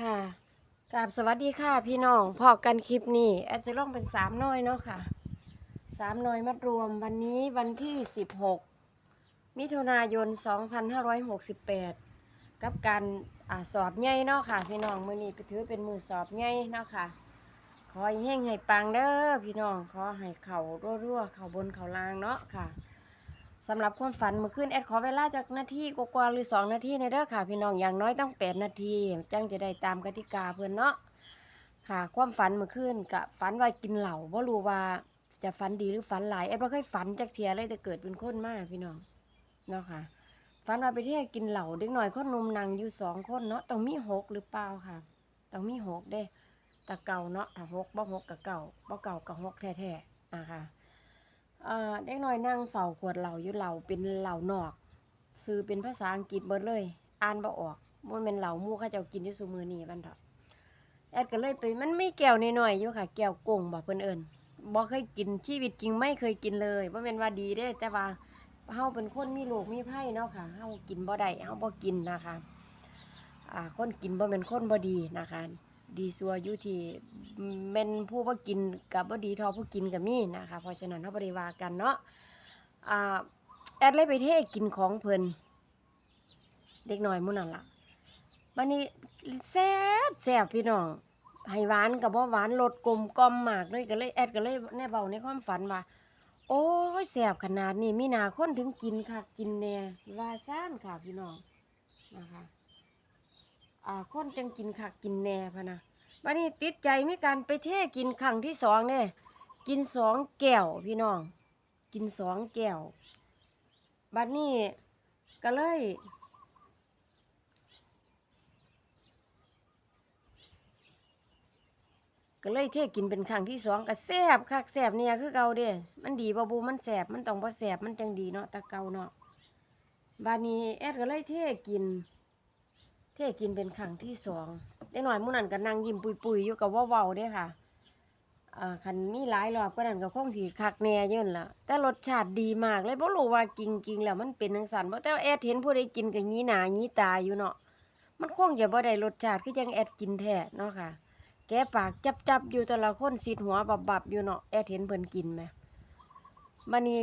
ค่ะกราบสวัสดีค่ะพี่น้องพอกันคลิปนี้แอดจะลองเป็นสามน้อยเนาะค่ะสามน้อยมัดรวมวันนี้วันที่สิบหกมิถุนายนสองพันห้าร้อยหกสิบแปดกับการอสอบใหญ่เนาะค่ะ พี่น้องมือนี้ก็ถือเป็นมือสอบใหญ่เนาะค่ะ ขอให้เฮงให้ปังเด้อพี่น้องขอให้เข่ารั่วๆเข่าบนเข่าล่างเนาะค่ะ สำหรับความฝันเมื่อคืนแอดขอเวลาจากนาทีกว่าๆหรือสองนาทีในเด้อค่ะ พี่น้องอย่างน้อยต้องแปดนาทีจังจะได้ตามกติกาเพื่อนเนาะค่ะ ความฝันเมื่อคืนกะฝันว่ากินเหล้าบ่รู้ว่าจะฝันดีหรือฝันหลายแอดบ่เคยฝันจักเทียเลยแต่เกิดเป็นคนมากพี่น้องเนาะค่ะฝันว่าไปเที่ยวกินเหล้าเด็กหน่อยคนนมนังอยู่สองคนเนาะต้องมีหกหรือเปล่าค่ะต้องมีหกเด้แตะเก่าเนาะถ้าหกบ่หกกับเก่าบ่เก่ากับหกแท้ๆนะคะ อ่อเด็กน้อยนั่งเฝ้าขวดเหล้าอยู่เหล้าเป็นเหล้านอกซื้อเป็นภาษาอังกฤษเบิดเลย อ่านบ่ออกมันเป็นเหล้ามู่เขาเจ้ากินอยู่ซุมือนี้บัดเถาะแอดก็เลยไปมันไมีแก้วน้อยๆอยู่ค่ะ แก้วกงบ่เพิ่นเอิ้นบ่เคยกินชีวิตจริงไม่เคยกินเลยบ่แม่นว่าดีเด้แต่ว่าเฮาเป็นคนมีโรคมีภัยเนาะค่ะเฮากินบ่ได้เฮาบ่กินนะคะ อ่าคนกินบ่แม่นคนบ่ดีนะคะ ดีซัวอยู่ที่แม่นผู้บ่กินกับบ่ดีทอผู้กินก็มีนะคะ เพราะฉะนั้นเฮาบ่ได้ว่ากันเนาะอ่าแอดเลยไปเทกินของเพิ่นเด็กน้อยมู่นั่นล่ะบัดนี้แซ่บแซ่บพี่น้องให้หวานก็บ่หวานรสกลมกลอมมากเลยก็เลยแอดก็เลยแน่เว้าในความฝันว่าโอ้ยแซ่บขนาดนี้มีนาคนถึงกินคักกินแน่ว่าซ่านค่ะพี่น้องนะคะ อ่าคนจังกินคักกินแหน่พะนะบัดนี้ติดใจมีการไปเทกินครั้งที่สองเนี่ยกินสองแก้วพี่น้อง กินสองแก้วบัดนี้ก็เลย ก็เลยเทกินเป็นครั้งที่สองก็แซ่บคักแซ่บเนี่ยคือเก่าเด้มันดีบ่บูมันแซ่บมันต้องบ่แซ่บมันจังดีเนาะตะเก่าเนาะบัดนี้แอดก็เลยเทกิน ทกินเป็นครั้งที่สองเด็กหน่อยมู่นั้นก็นั่งยิ้มปุยๆอยู่กับว่าเว้าเด้ค่ะอ่าคันมีหลายรอบก็นั่นก็คงสิคักแน่อยื่นนล่ะแต่รสชาติดีมากเลยบ่รู้ว่าจริงแล้วมันเป็นจังซั่นบ่แต่แอดเห็นผู้ใดกินก็งี้หนางี้ตาอยู่เนาะมันคงจะบ่ได้รสชาติคือจังแอดกินแท้เนาะค่ะ แกปากจับๆอยู่แต่ละคนสิดหัวบับๆอยู่เนาะแอดเห็นเพิ่นกินไหมบัดนี้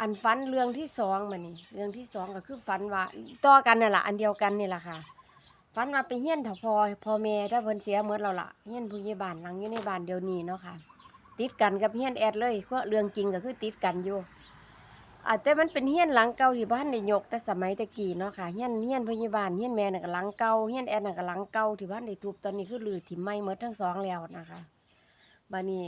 อันฝันเรื่องที่สองมานี่เรื่องที่สองก็คือฝันว่าต่อกันนั่แหละอันเดียวกันนี่แหละค่ะฝันว่าไปเฮี้ยนถ้าพอพอแม่ถ้าเพิ่นเสียหมดแล้วล่ะเฮี้ยนผู้ใหญ่บ้านหลังอยู่ในบ้านเดียวนี้เนาะค่ะ ติดกันกับเฮี้ยนแอดเลยเพราะเรื่องจริงก็คือติดกันอยู่อาแต่มันเป็นเฮี้ยนหลังเก่าที่บ้านได้ยกแต่สมัยตะกี้เนาะค่ะเฮี้ยนเฮี้ยนผู้ใหญ่บานเฮี้ยนแม่น่ะก็หลังเก่าเฮี้ยนแอดน่ะก็หลังเก่าที่บ้านได้ทุบตอนนี้คือลือถิ่มไม้หมดทั้งสองแล้วนะคะบัดนี้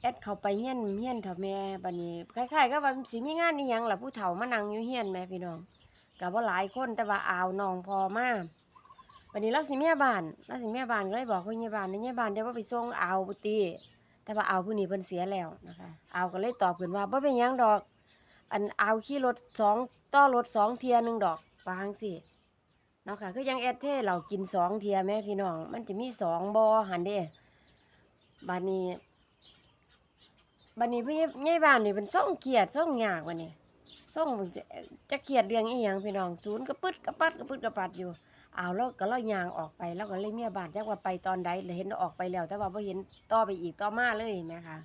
แอดเข้าไปเฮียนเฮียนเถาแม่บัดนี้คล้ายๆก็ว่าสิมีงานอีหยังล่ะผู้เฒ่ามานั่งอยู่เฮียนแม่พี่น้องก็บ่หลายคนแต่ว่าอาวน้องพอมาบัดนี้เราสิแม่บ้านเราสิแม่บ้านก็เลยบอกผู้ใหญ่บ้านในใหญ่บ้านเดี๋ยวว่าไปส่งอาวปุติแต่ว่าอาวผู้นี้เพิ่นเสียแล้วนะคะอาวก็เลยตอบเพิ่นว่าบ่เป็นหยังดอก อันอาวขี่รถสองต่อรถสองเทียหนึงดอกวางซี่เนาะค่ะคือยังแอดเท่เรากินสองเทียแม่พี่น้องมันจะมีสองบ่หันเด้บัดนี้ บัดนี้พี่ใหญ่บ้านนี่เป็นส่งเกียดส่งยากบัดนี้ส่งจะจะเกียดเรื่องอีหยังพี่น้องศูนย์กระปึดกระปัดกระปึดกระปัดอยู่อ้าวแล้วก็เรายางออกไปแล้วก็เลยเมียบ้านจักว่าไปตอนใดเลยเห็นออกไปแล้ว แต่ว่าบ่เห็นต่อไปอีกต่อมาเลยแม่ค่ะ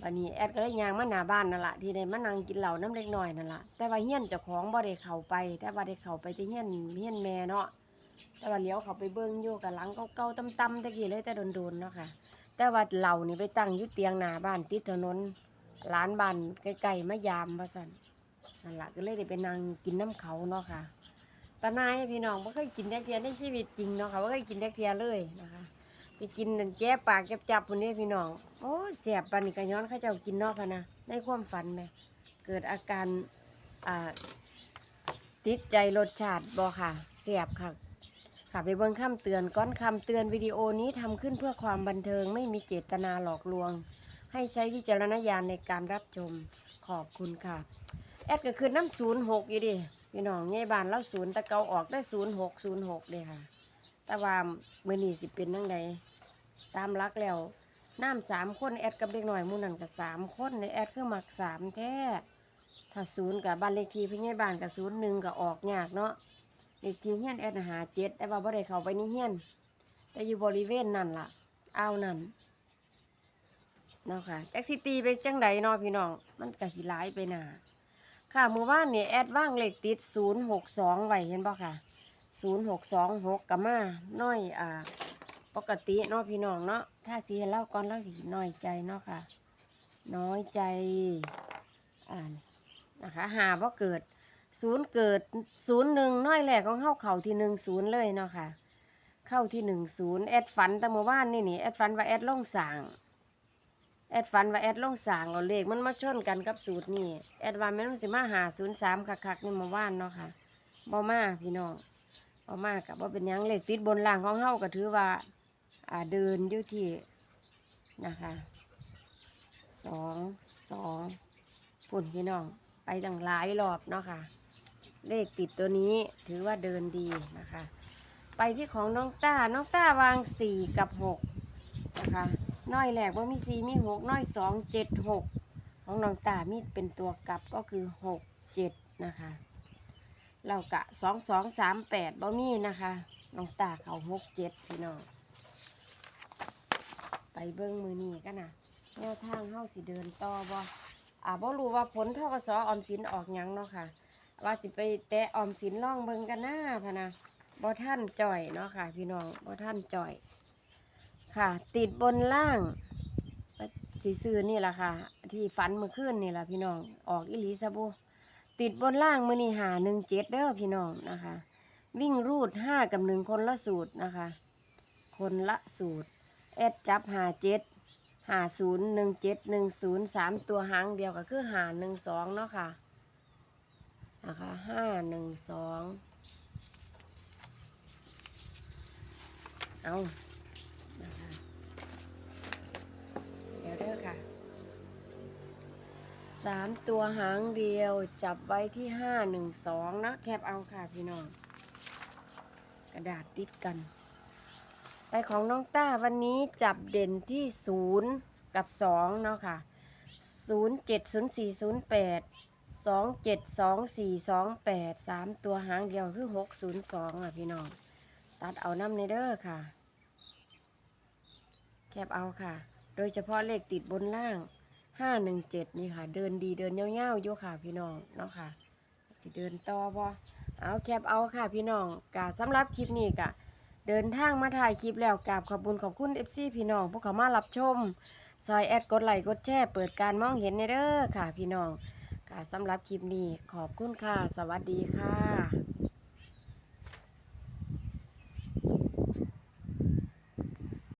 บัดนี้แอดก็เลยยางมาหน้าบ้านนั่นแหละที่ได้มานั่งกินเหล้าน้ำเล็กน้อยนั่นแหละแต่ว่าเฮี้ยนเจ้าของบ่ได้เข้าไป แต่ว่าได้เข้าไปที่เฮี้ยนเฮี้ยนแม่เนาะแต่ว่าเลี้ยวเขาไปเบิ่งอยู่กับหลังเก่าๆต่ำๆตะกี้เลยแต่โดนๆเนาะค่ะ แต่ว่าเหล่านี่ไปตั้งยู่เตียงหน้าบ้านติดถนนร้านบ้านใกลๆมายามว่าซั่นนั่นละก็เลยได้ไปนั่งกินน้ำเขาเนาะค่ะตาหนายพี่น้องบ่เคยกินแดกเทียในชีวิตจริงเนาะค่ะบ่เคยกินแดกเทียเลยนะคะไปกินนั่นแก้ปากแกะจับๆพุ่นนี้พี่น้องโอ้ยแสบปานนี้ก็ย้อนเขาเจ้ากินเนาะค่ะนะในความฝันแหมเกิดอาการอ่าติดใจรสชาติบ่ค่ะแสบค่ะ ค่ะไปเบิ่งคำเตือนก้อนคำเตือนวิดีโอนี้ทำขึ้นเพื่อความบันเทิงไม่มีเจตนาหลอกลวง ให้ใช้วิจารณญาณในการรับชมขอบคุณค่ะ แอดก็คือน้ำศูนย์หกอยู่ดิพี่น้องไงบ้านเราศูนย์ตะเกาออกได้ศูนย์หกศูนย์หกเลยค่ะ แต่ว่าเมื่อนี้สิเป็นทั้งใดตามรักแล้วน้ำสามคนแอดกับเด็กหน่อยมู่นั่นกับสามคนในแอดคือหมักสามแท้ถ้าศูนย์กับบ้านเลขที่พี่ไงบ้านกับศูนย์หนึ่งกับออกยากเนาะ เลขที่เฮียนแอดหาเจ็ดแต่ว่าบ่ได้เข้าไปในเฮียน แต่อยู่บริเวณนั่นล่ะอ้าวนั่นเนาะค่ะแจักสิตีไปจังใดเนาะพี่น้อง มันก็สิหลายไปหนาค่ะเมื่อวานนี่แอดว่างเลขติดศูนย์หกสองไว้เห็นบ่ค่ะศูนย์หกสองหกกับมาน้อยอ่าปกติเนาะพี่น้องเนาะถ้าสีเล่าก่อนเล่าสิน้อยใจเนาะค่ะ น้อยใจอ่านนะคะหาว่าเกิด ศูนย์เกิดศูนย์หนึ่งน้อยแรกของเข้าเข่าที่หนึ่งศูนย์เลยเนาะค่ะ เข้าที่หนึ่งศูนย์แอดฝันต่เมื่อวานนี่นี่แอดฝันว่าแอดล่องสางแอดฝันว่าแอดล่องสางเอาเลขมันมาชนกันกับสูตรนี่แอดว่าม่นมันสิมาหาศูนย์สามคักๆนี่เมื่อวานเนาะค่ะบ่มาพี่น้องบ่มากับบ่าเป็นยังเลขติดบนล่างของเฮาก็ถือว่าอ่าเดินอยู่ที่นะคะสองสองปุ่นพี่น้องไปตั้งหลายรอบเนาะค่ะ เลขติดตัวนี้ถือว่าเดินดีนะคะ ไปที่ของน้องต้า น้องต้าวางสี่กับหกนะคะน้อยแหลกว่ามีสี่มีหกน้อยสองเจ็ดหกของน้องต้ามีเป็นตัวกลับก็คือหกเจ็ดนะคะเรากะสองสองสามแปดบ่มีนะคะน้องต้าเขาหกเจ็ดพี่น้องไปเบิ้งมือนี้กันนะแนวทางเฮาสิเดินต่อบ่อ่าบ่รู้ว่าผลทกสออมสินออกยังเนาะค่ะ ว่าสิไปแตะออมสินล่องเบิงกันหน้าพะนะบ่ท่านจ่อยเนาะค่ะ พี่น้องบ่ท่านจ่อย ค่ะ ติดบนล่างสีซื้อนี่แหละค่ะ ที่ฝันเมื่อคืนนี่แหละพี่น้อง ออกอิลีซะบุติดบนล่างมือนี่หาหนึ่งเจ็ดเด้อพี่น้องนะคะ วิ่งรูดห้ากับหนึ่งคนละสูตรนะคะ คนละสูตรเอดจับหาเจ็ดหาศูนย์หนึ่งเจ็ดหนึ่งศูนย์สามตัวหางเดียวก็คือหาหนึ่งสองเนาะค่ะ นะคะห้าหนึ่งสองเอานะคะเดี๋ยวเด้อค่ะสามตัวหางเดียวจับไว้ที่ห้าหนึ่งสองนะแคบเอาค่ะพี่น้อง กระดาษติดกัน ไปของน้องต้าวันนี้จับเด่นที่ศูนย์กับสองเนาะค่ะศูนย์เจ็ดศูนย์สี่ศูนย์แปด สองเจ็ดสองสี่สองแปดสามตัวหางเดียวคือหกศูนย์สองอะพี่น้อง ตัดเอาน้ำในเด้อค่ะ แคบเอาค่ะ โดยเฉพาะเลขติดบนล่างห้าหนึ่งเจ็ดนี่ค่ะ เดินดีเดินเงี้ยวๆอยู่ค่ะพี่น้องเนาะค่ะสิเดินต่อบ่เอาแคบเอาค่ะพี่น้องกะสำหรับคลิปนี้กะเดินทางมาถ่ายคลิปแล้วกราบขอบคุณขอบคุณ FC พี่น้อง พวกเขามารับชม ซอยแอดกดไลค์กดแชร์เปิดการมองเห็นในเด้อค่ะพี่น้อง ค่ะสำหรับคลิปนี้ขอบคุณค่ะ สวัสดีค่ะ